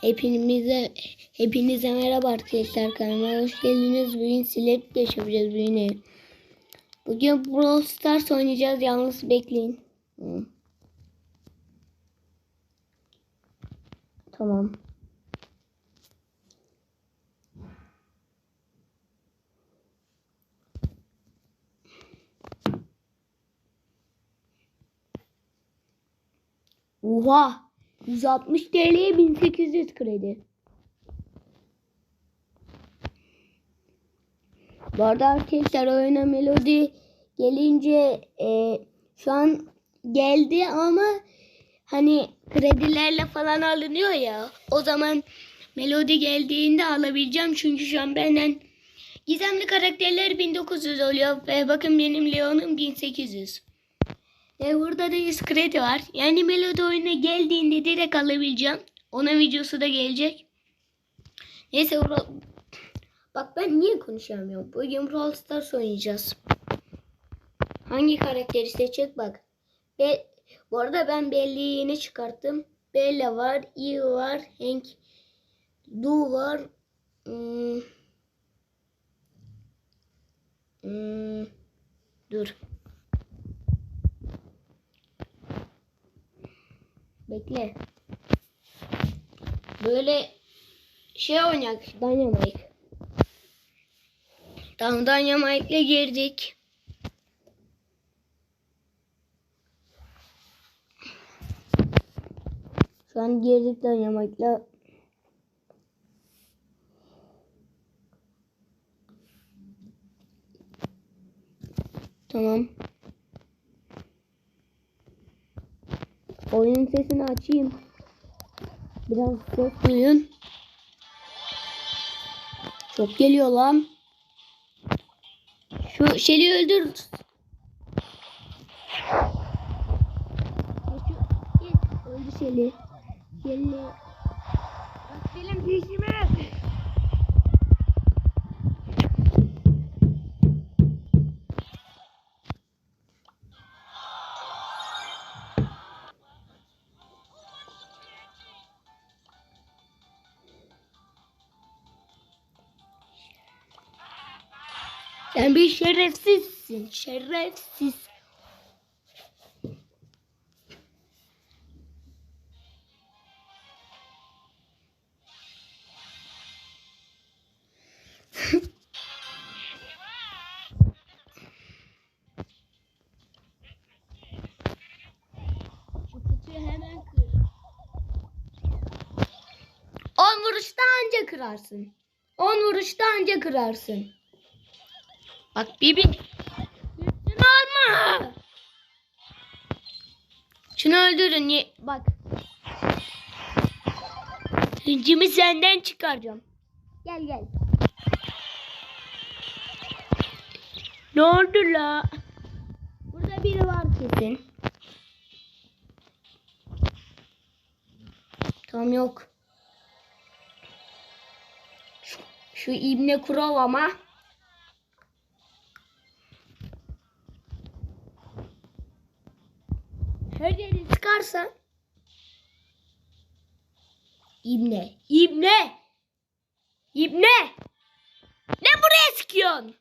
Hepinize hepinize merhaba arkadaşlar kanalıma hoş geldiniz. Bugün silip geçeceğiz bugün. Bugün Brawl Stars oynayacağız. Yalnız bekleyin. Tamam. Oha! 160 TL'ye 1800 kredi. Bu arada arkadaşlar oyuna melodi gelince e, şu an geldi ama hani kredilerle falan alınıyor ya o zaman melodi geldiğinde alabileceğim çünkü şu an benden gizemli karakterler 1900 oluyor ve bakın benim Leon'um 1800. Ve burada da 100 kredi var. Yani Melodi oyuna geldiğinde direkt alabileceğim. Ona videosu da gelecek. Neyse Bro- Bak ben niye konuşamıyorum? Bugün Brawl Stars oynayacağız. Hangi karakteri seçecek bak. Be Bu arada ben Belle'yi yeni çıkarttım. Bella var, Eve var, Hank, Du var. Hmm. Hmm. Dur. Bekle. Böyle şey oynayak. Dynamite. Tamam Dynamite'le girdik. Şu an girdik Dynamite'la. Tamam. Oyun sesini açayım. Biraz ses duyun. Çok geliyor lan. Şu Şeli öldür. Şu- Öldü Şeli. Şeli. Bak benim peşime. Sen bir şerefsizsin. Şerefsiz. On vuruşta anca kırarsın. On vuruşta anca kırarsın. Bak Bibi. Üstüne alma. Şunu öldürün. Ye- Bak. Hıncımı senden çıkaracağım. Gel gel. Ne oldu la? Burada biri var kesin. Tamam yok. Şu, şu ibne kurov ama. Her yeri sıkarsan İbne, İbne, İbne. Ne buraya sıkıyorsun?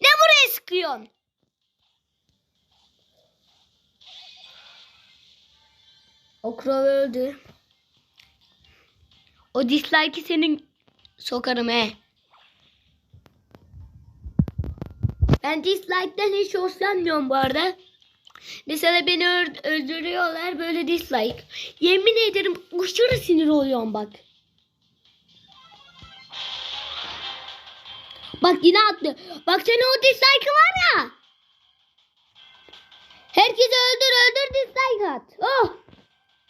Ne buraya sıkıyorsun? O Crow öldü. O dislike'i senin sokarım he. Ben dislike'den hiç hoşlanmıyorum bu arada. Mesela beni öld- öldürüyorlar böyle dislike. Yemin ederim aşırı sinir oluyorum bak. Bak yine attı. Bak senin o dislike var ya. Herkesi öldür öldür dislike at. Oh.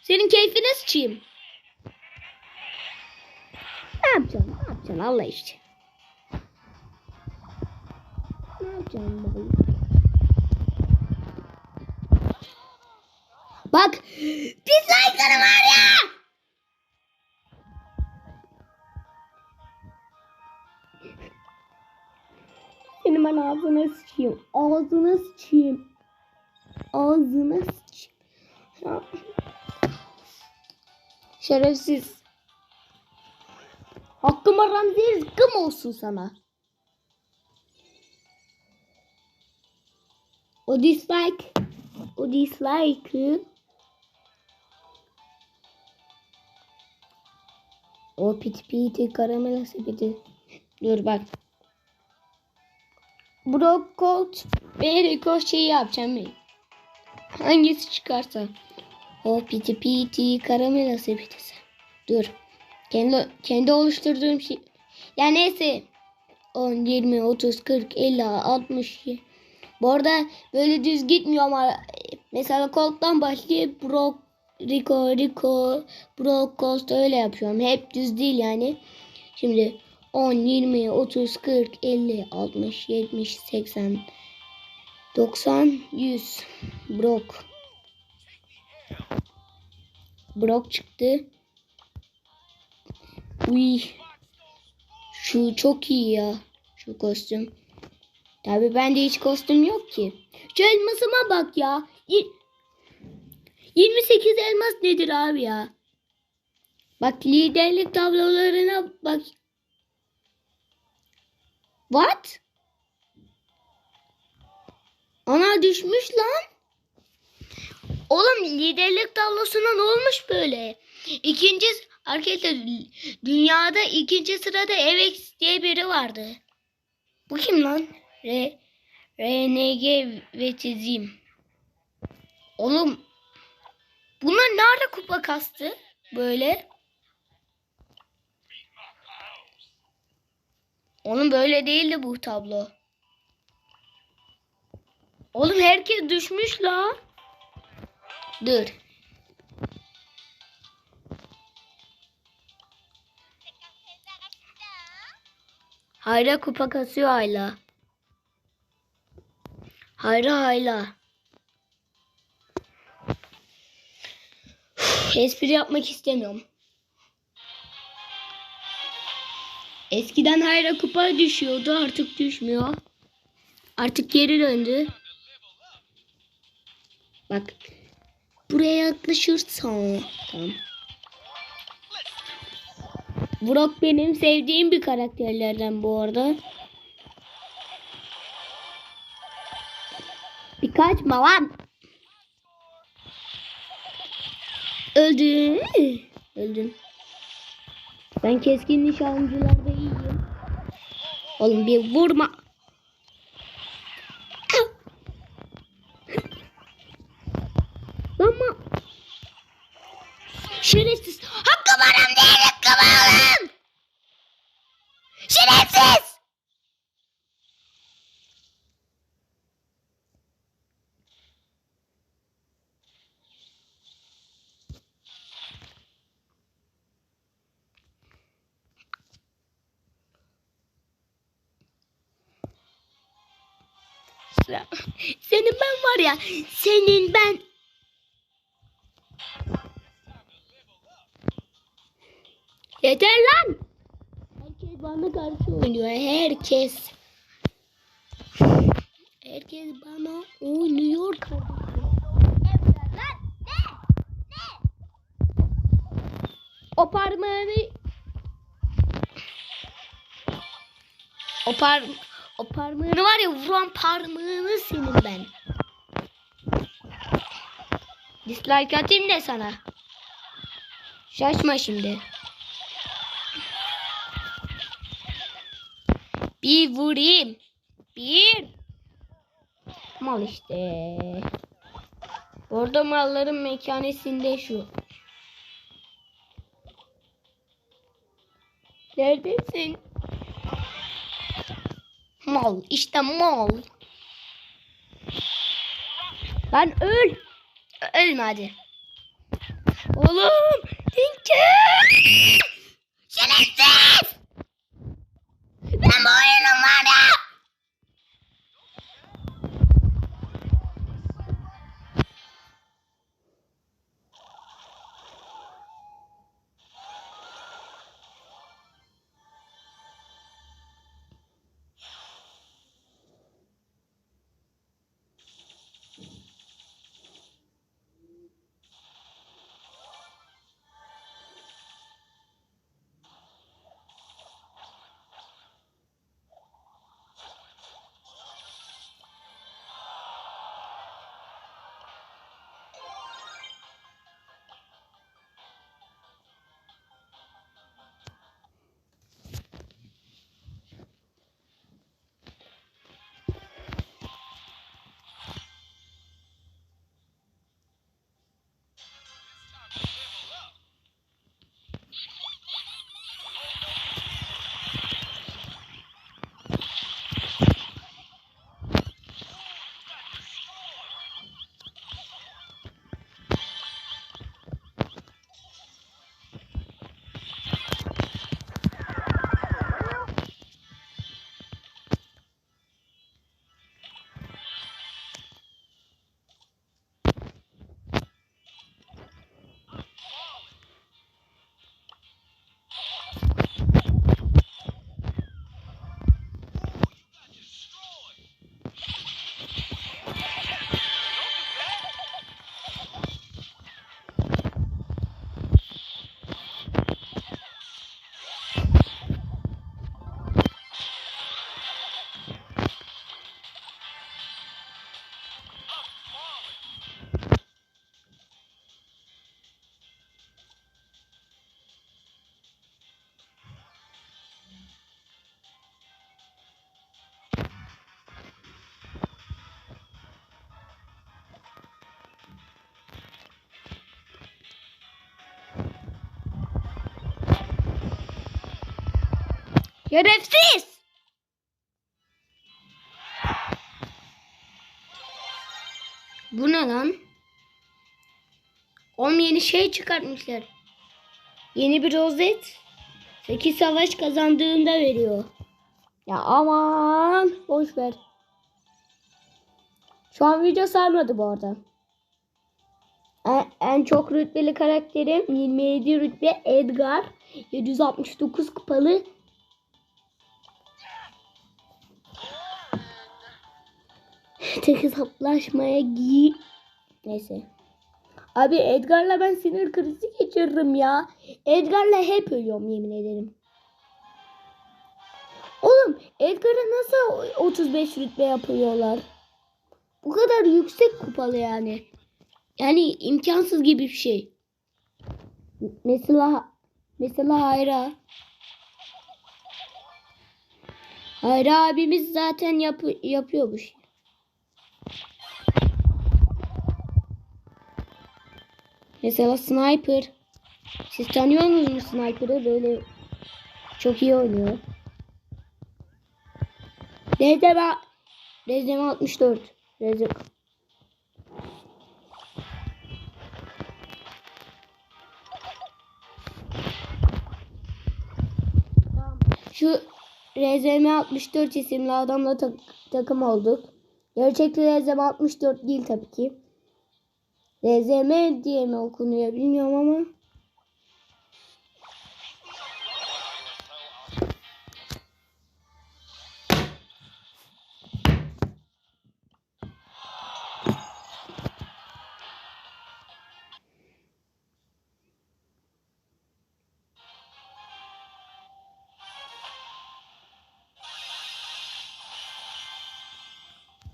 Senin keyfine sıçayım. Ne yapacaksın? Ne yapacaksın Allah işte. Ne yapacaksın bakalım? Bak. Dislike'ları var ya. Senin ben ağzına sıçayım. Ağzına sıçayım. Ağzına sıçayım. Şerefsiz. Hakkıma Ramzey zıkkım olsun sana. O dislike. O dislike'ı. O piti piti karamela sepeti. Dur bak. Brokot ve Rico şeyi yapacağım ben. Hangisi çıkarsa. O piti piti karamela sepeti. Dur. Kendi, kendi oluşturduğum şey. Ya neyse. 10, 20, 30, 40, 50, 60. Bu arada böyle düz gitmiyor ama mesela koltuktan başlayıp Brock, Rico, Rico, Brock, Cost öyle yapıyorum. Hep düz değil yani. Şimdi 10, 20, 30, 40, 50, 60, 70, 80, 90, 100. Brock. Brock çıktı. Uy. Şu çok iyi ya. Şu kostüm. Tabi bende hiç kostüm yok ki. Şu elmasıma bak ya. Y- 28 elmas nedir abi ya? Bak liderlik tablolarına bak. What? Ana düşmüş lan. Oğlum liderlik tablosuna ne olmuş böyle? İkinci arkadaşlar dünyada ikinci sırada Evex diye biri vardı. Bu kim lan? R RNG ve çizim. Oğlum bunlar nerede kupa kastı? Böyle. Oğlum böyle değildi bu tablo. Oğlum herkes düşmüş la. Dur. Hayra kupa kasıyor hala. Hayra hayla. Espri yapmak istemiyorum. Eskiden Hayra kupa düşüyordu artık düşmüyor. Artık geri döndü. Bak. Buraya yaklaşırsan. Tamam. Brock benim sevdiğim bir karakterlerden bu arada. Birkaç lan. Öldün. Öldün. Ben keskin nişancılarda iyiyim. Oğlum bir vurma. Ama şerefsiz. Hakkı benim değil hakkı benim. Var ya, senin ben. Yeter lan. Herkes bana karşı oynuyor. Herkes. Herkes bana oynuyor kardeşim. O parmağını O par o parmağını var ya vuran parmağını senin ben. Dislike atayım da sana. Şaşma şimdi. Bir vurayım. Bir. Mal işte. Orada malların mekanisinde şu. Neredesin? Mal işte mal. Lan öl. Ölme hadi. Oğlum. Dinki. Şerefsiz. Ben bu oyunum var ya. Şerefsiz. Bu ne lan? Oğlum yeni şey çıkartmışlar. Yeni bir rozet. 8 savaş kazandığında veriyor. Ya aman boş ver. Şu an video sarmadı bu arada. En, en çok rütbeli karakterim 27 rütbe Edgar. 769 kupalı. Tek hesaplaşmaya giy. Neyse. Abi Edgar'la ben sinir krizi geçiririm ya. Edgar'la hep ölüyorum yemin ederim. Oğlum Edgar'a nasıl 35 rütbe yapıyorlar? Bu kadar yüksek kupalı yani. Yani imkansız gibi bir şey. Mesela mesela Hayra. Hayra abimiz zaten yap yapıyor Mesela Sniper. Siz tanıyor musunuz Sniper'ı? Böyle çok iyi oynuyor. Rezeme Rezeme 64. Rezem Şu RZM 64 isimli adamla tak- takım olduk. Gerçekte RZM 64 değil tabii ki. RZM diye mi okunuyor bilmiyorum ama.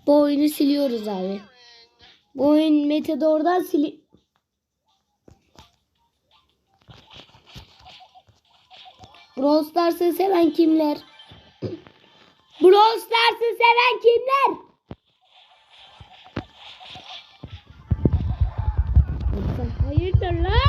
Bu oyunu siliyoruz abi. Bu oyun Metador'dan sili... Brawl Stars'ı seven kimler? Brawl Stars'ı seven kimler? Hayırdır lan?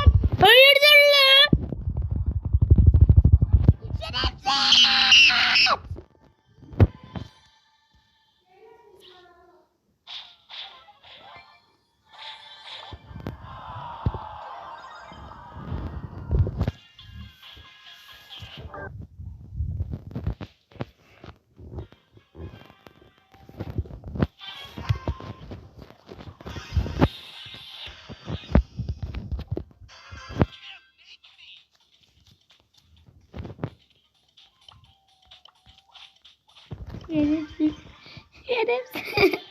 Şerefsiz.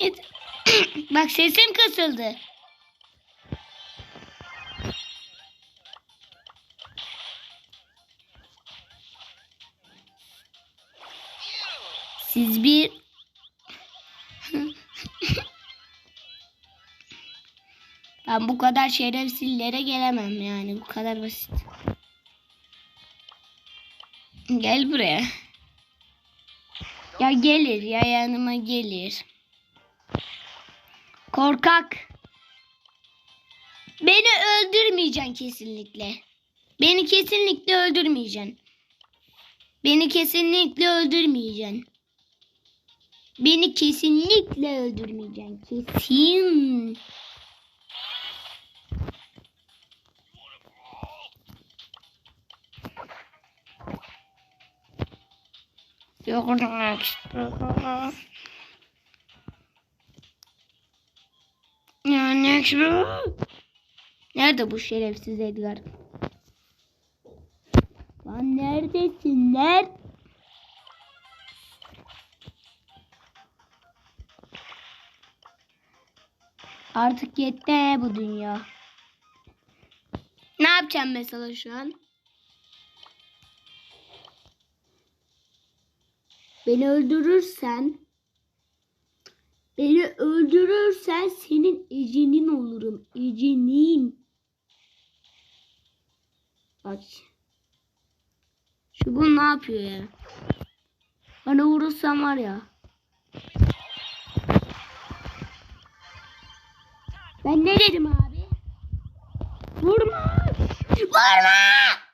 Bak sesim kısıldı. Siz bir Ben bu kadar şerefsizlere gelemem yani bu kadar basit. Gel buraya. Ya gelir ya yanıma gelir. Korkak. Beni öldürmeyeceksin kesinlikle. Beni kesinlikle öldürmeyeceksin. Beni kesinlikle öldürmeyeceksin. Beni kesinlikle öldürmeyeceksin. Kesin. Yok Yani Nerede bu şerefsiz Edgar? Lan neredesinler? Artık yetti bu dünya. Ne yapacağım mesela şu an? Beni öldürürsen Beni öldürürsen senin ecinin olurum. Ecinin. Bak. Şu bu ne yapıyor ya? Bana vurursan var ya. Ben ne dedim abi? Vurma! Vurma!